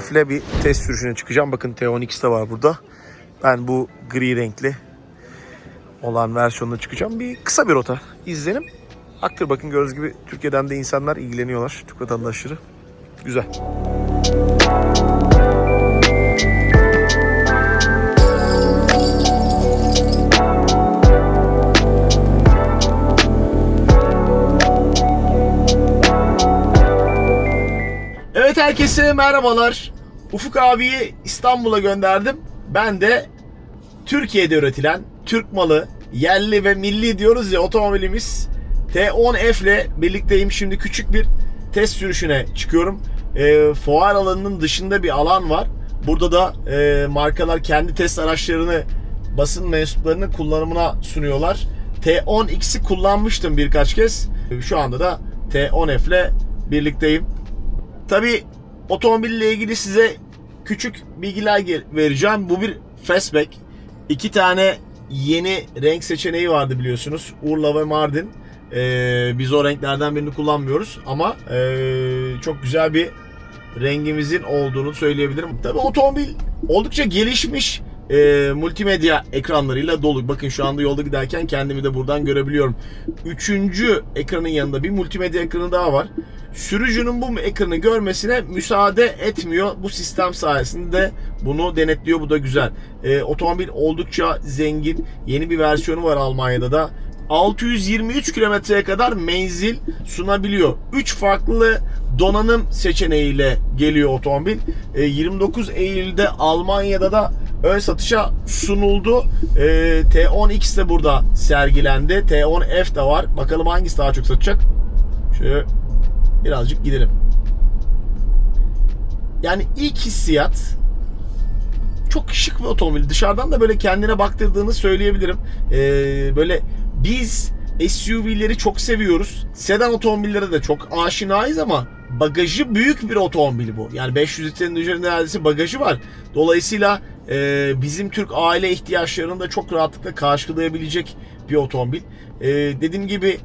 T10 F ile bir test sürüşüne çıkacağım. Bakın T10 X de var burada. Ben bu gri renkli olan versiyonuna çıkacağım. Bir kısa bir rota izlenim. Aktır bakın gördüğünüz gibi Türkiye'den de insanlar ilgileniyorlar. Türk vatandaşları. Güzel. Merhabalar. Ufuk abiyi İstanbul'a gönderdim. Ben de Türkiye'de üretilen Türk malı yerli ve milli diyoruz ya otomobilimiz T10F ile birlikteyim. Şimdi küçük bir test sürüşüne çıkıyorum. E, fuar alanının dışında bir alan var. Burada da e, markalar kendi test araçlarını basın mensuplarının kullanımına sunuyorlar. T10X'i kullanmıştım birkaç kez. Şu anda da T10F ile birlikteyim. Tabi otomobille ilgili size küçük bilgiler vereceğim. Bu bir fastback. İki tane yeni renk seçeneği vardı biliyorsunuz. Urla ve Mardin. Ee, biz o renklerden birini kullanmıyoruz ama ee, çok güzel bir rengimizin olduğunu söyleyebilirim. Tabi otomobil oldukça gelişmiş e, multimedya ekranlarıyla dolu. Bakın şu anda yolda giderken kendimi de buradan görebiliyorum. Üçüncü ekranın yanında bir multimedya ekranı daha var. Sürücünün bu ekranı görmesine müsaade etmiyor. Bu sistem sayesinde bunu denetliyor. Bu da güzel. E, otomobil oldukça zengin. Yeni bir versiyonu var Almanya'da da. 623 kilometreye kadar menzil sunabiliyor. 3 farklı donanım seçeneğiyle geliyor otomobil. E, 29 Eylül'de Almanya'da da ön satışa sunuldu. E, T10X de burada sergilendi. T10F de var. Bakalım hangisi daha çok satacak. Şöyle birazcık gidelim. Yani ilk hissiyat çok şık bir otomobil. Dışarıdan da böyle kendine baktırdığını söyleyebilirim. Ee, böyle biz SUV'leri çok seviyoruz. Sedan otomobillere de çok aşinayız ama bagajı büyük bir otomobil bu. Yani 500 litrenin üzerinde neredeyse bagajı var. Dolayısıyla e, bizim Türk aile ihtiyaçlarını da çok rahatlıkla karşılayabilecek bir otomobil. E, dediğim gibi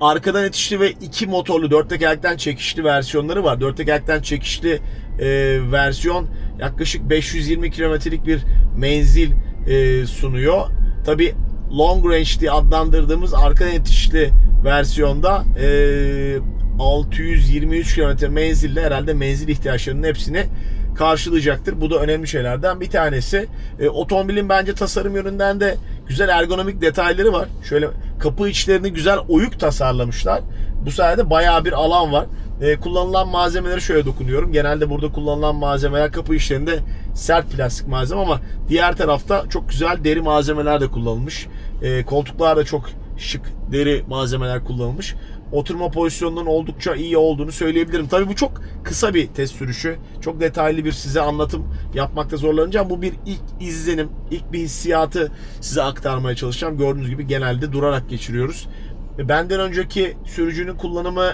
arkadan itişli ve iki motorlu dört tekerlekten çekişli versiyonları var. Dört tekerlekten çekişli e, versiyon yaklaşık 520 kilometrelik bir menzil e, sunuyor. Tabi long range diye adlandırdığımız arkadan itişli versiyonda e, 623 kilometre menzille herhalde menzil ihtiyaçlarının hepsini karşılayacaktır. Bu da önemli şeylerden bir tanesi. E, otomobilin bence tasarım yönünden de güzel ergonomik detayları var. Şöyle kapı içlerini güzel oyuk tasarlamışlar. Bu sayede bayağı bir alan var. E, kullanılan malzemeleri şöyle dokunuyorum. Genelde burada kullanılan malzemeler kapı içlerinde sert plastik malzeme ama diğer tarafta çok güzel deri malzemeler de kullanılmış. E, koltuklar da çok şık deri malzemeler kullanılmış. Oturma pozisyonunun oldukça iyi olduğunu söyleyebilirim. Tabii bu çok kısa bir test sürüşü. Çok detaylı bir size anlatım yapmakta zorlanacağım. Bu bir ilk izlenim, ilk bir hissiyatı size aktarmaya çalışacağım. Gördüğünüz gibi genelde durarak geçiriyoruz. Ve Benden önceki sürücünün kullanımı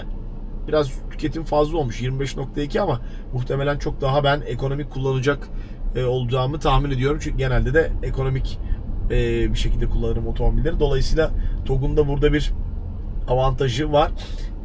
biraz tüketim fazla olmuş 25.2 ama muhtemelen çok daha ben ekonomik kullanacak e, olacağımı tahmin ediyorum. Çünkü genelde de ekonomik e, bir şekilde kullanırım otomobilleri. Dolayısıyla TOG'un da burada bir avantajı var.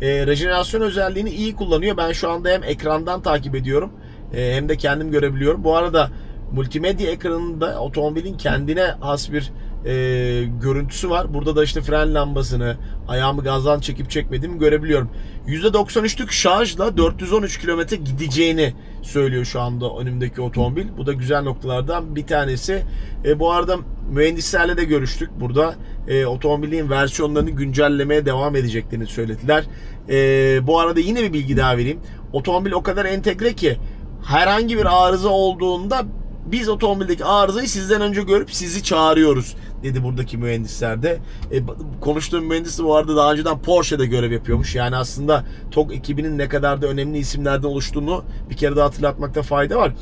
E, rejenerasyon özelliğini iyi kullanıyor. Ben şu anda hem ekrandan takip ediyorum e, hem de kendim görebiliyorum. Bu arada multimedya ekranında otomobilin kendine has bir e, görüntüsü var. Burada da işte fren lambasını, ayağımı gazdan çekip çekmediğimi görebiliyorum. %93'lük şarjla 413 kilometre gideceğini söylüyor şu anda önümdeki otomobil. Bu da güzel noktalardan bir tanesi. E, bu arada mühendislerle de görüştük burada. E, otomobilin versiyonlarını güncellemeye devam edeceklerini söylediler. E, bu arada yine bir bilgi daha vereyim. Otomobil o kadar entegre ki herhangi bir arıza olduğunda biz otomobildeki arızayı sizden önce görüp sizi çağırıyoruz dedi buradaki mühendisler de. E, konuştuğum mühendis bu arada daha önceden Porsche'de görev yapıyormuş. Yani aslında TOG ekibinin ne kadar da önemli isimlerden oluştuğunu bir kere daha hatırlatmakta fayda var.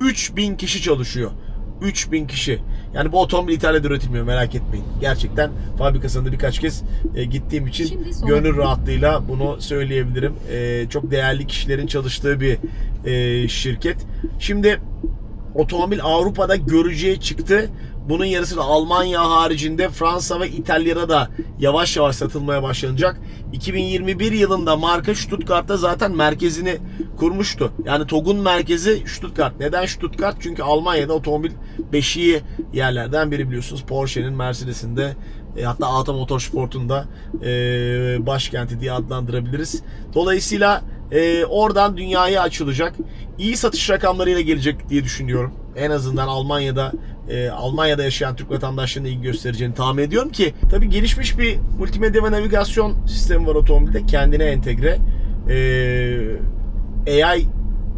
3000 kişi çalışıyor. 3000 kişi. Yani bu otomobil İtalya'da üretilmiyor merak etmeyin. Gerçekten fabrikasında birkaç kez e, gittiğim için gönül rahatlığıyla bunu söyleyebilirim. E, çok değerli kişilerin çalıştığı bir e, şirket. Şimdi otomobil Avrupa'da görücüye çıktı. Bunun yarısı da Almanya haricinde Fransa ve İtalya'da da yavaş yavaş satılmaya başlanacak. 2021 yılında marka Stuttgart'ta zaten merkezini kurmuştu. Yani TOG'un merkezi Stuttgart. Neden Stuttgart? Çünkü Almanya'da otomobil beşiği yerlerden biri biliyorsunuz. Porsche'nin, Mercedes'in de e, hatta Auto Motorsport'un da e, başkenti diye adlandırabiliriz. Dolayısıyla e, oradan dünyaya açılacak. İyi satış rakamlarıyla gelecek diye düşünüyorum. En azından Almanya'da e, Almanya'da yaşayan Türk vatandaşlarına ilgi göstereceğini tahmin ediyorum ki tabi gelişmiş bir multimedya ve navigasyon sistemi var otomobilde kendine entegre. E, AI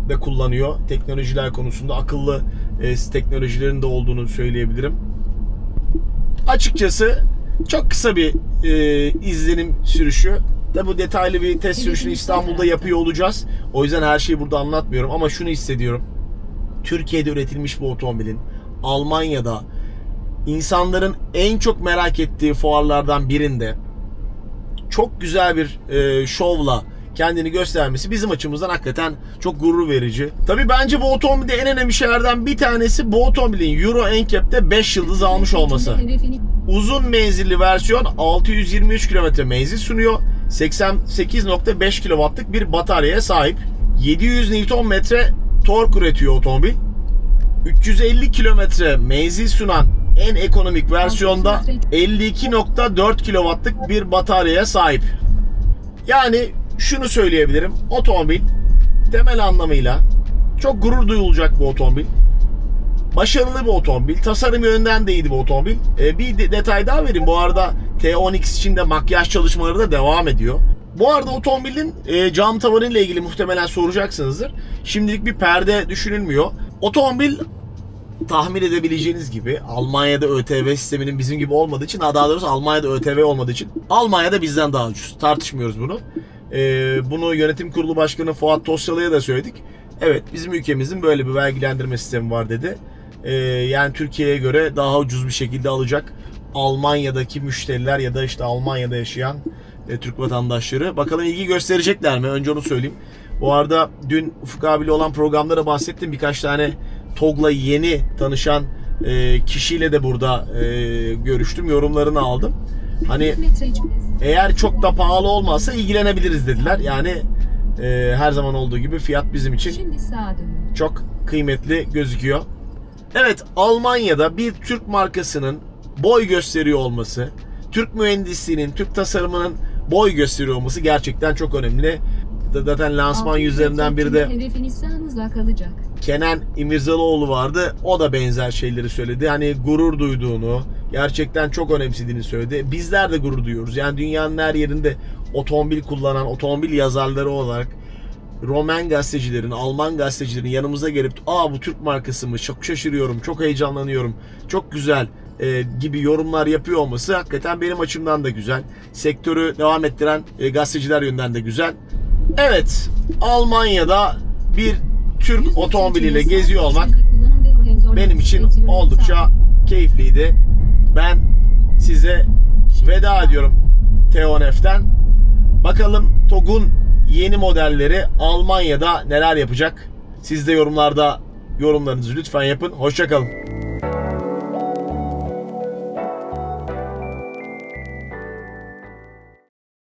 de kullanıyor teknolojiler konusunda akıllı e, teknolojilerin de olduğunu söyleyebilirim. Açıkçası çok kısa bir e, izlenim sürüşü. Tabi bu detaylı bir test sürüşünü İstanbul'da yapıyor olacağız. O yüzden her şeyi burada anlatmıyorum ama şunu hissediyorum. Türkiye'de üretilmiş bu otomobilin Almanya'da insanların en çok merak ettiği fuarlardan birinde çok güzel bir e, şovla kendini göstermesi bizim açımızdan hakikaten çok gurur verici. Tabii bence bu otomobilde en önemli şeylerden bir tanesi bu otomobilin Euro NCAP'te 5 yıldız almış olması. Uzun menzilli versiyon 623 km menzil sunuyor. 88.5 kW'lık bir bataryaya sahip. 700 Nm tork üretiyor otomobil. 350 kilometre menzil sunan en ekonomik versiyonda 52.4 kW'lık bir bataryaya sahip. Yani şunu söyleyebilirim. Otomobil temel anlamıyla çok gurur duyulacak bu otomobil. Başarılı bir otomobil. Tasarım yönden de iyiydi bu otomobil. Ee, bir de- detay daha vereyim. Bu arada T10X için de makyaj çalışmaları da devam ediyor. Bu arada otomobilin e, cam tavanı ile ilgili muhtemelen soracaksınızdır. Şimdilik bir perde düşünülmüyor. Otomobil tahmin edebileceğiniz gibi Almanya'da ÖTV sisteminin bizim gibi olmadığı için daha doğrusu Almanya'da ÖTV olmadığı için Almanya'da bizden daha ucuz. Tartışmıyoruz bunu. Ee, bunu yönetim kurulu başkanı Fuat Tosyalı'ya da söyledik. Evet bizim ülkemizin böyle bir vergilendirme sistemi var dedi. Ee, yani Türkiye'ye göre daha ucuz bir şekilde alacak Almanya'daki müşteriler ya da işte Almanya'da yaşayan e, Türk vatandaşları. Bakalım ilgi gösterecekler mi? Önce onu söyleyeyim. Bu arada dün Ufuk abiyle olan programlara bahsettim. Birkaç tane TOG'la yeni tanışan e, kişiyle de burada e, görüştüm. Yorumlarını aldım. Hani eğer çok da pahalı olmazsa ilgilenebiliriz dediler. Yani e, her zaman olduğu gibi fiyat bizim için çok kıymetli gözüküyor. Evet Almanya'da bir Türk markasının boy gösteriyor olması, Türk mühendisliğinin, Türk tasarımının boy gösteriyor olması gerçekten çok önemli. Zaten lansman yüzlerinden biri de kalacak. Kenan İmirzalıoğlu vardı. O da benzer şeyleri söyledi. Hani gurur duyduğunu, gerçekten çok önemsediğini söyledi. Bizler de gurur duyuyoruz. Yani dünyanın her yerinde otomobil kullanan, otomobil yazarları olarak Roman gazetecilerin, Alman gazetecilerin yanımıza gelip aa bu Türk markası mı? Çok şaşırıyorum, çok heyecanlanıyorum, çok güzel e, gibi yorumlar yapıyor olması hakikaten benim açımdan da güzel. Sektörü devam ettiren e, gazeteciler yönden de güzel. Evet, Almanya'da bir Türk otomobiliyle geziyor olmak benim için oldukça keyifliydi. Ben size veda ediyorum T10F'ten. Bakalım TOG'un yeni modelleri Almanya'da neler yapacak? Siz de yorumlarda yorumlarınızı lütfen yapın. Hoşçakalın.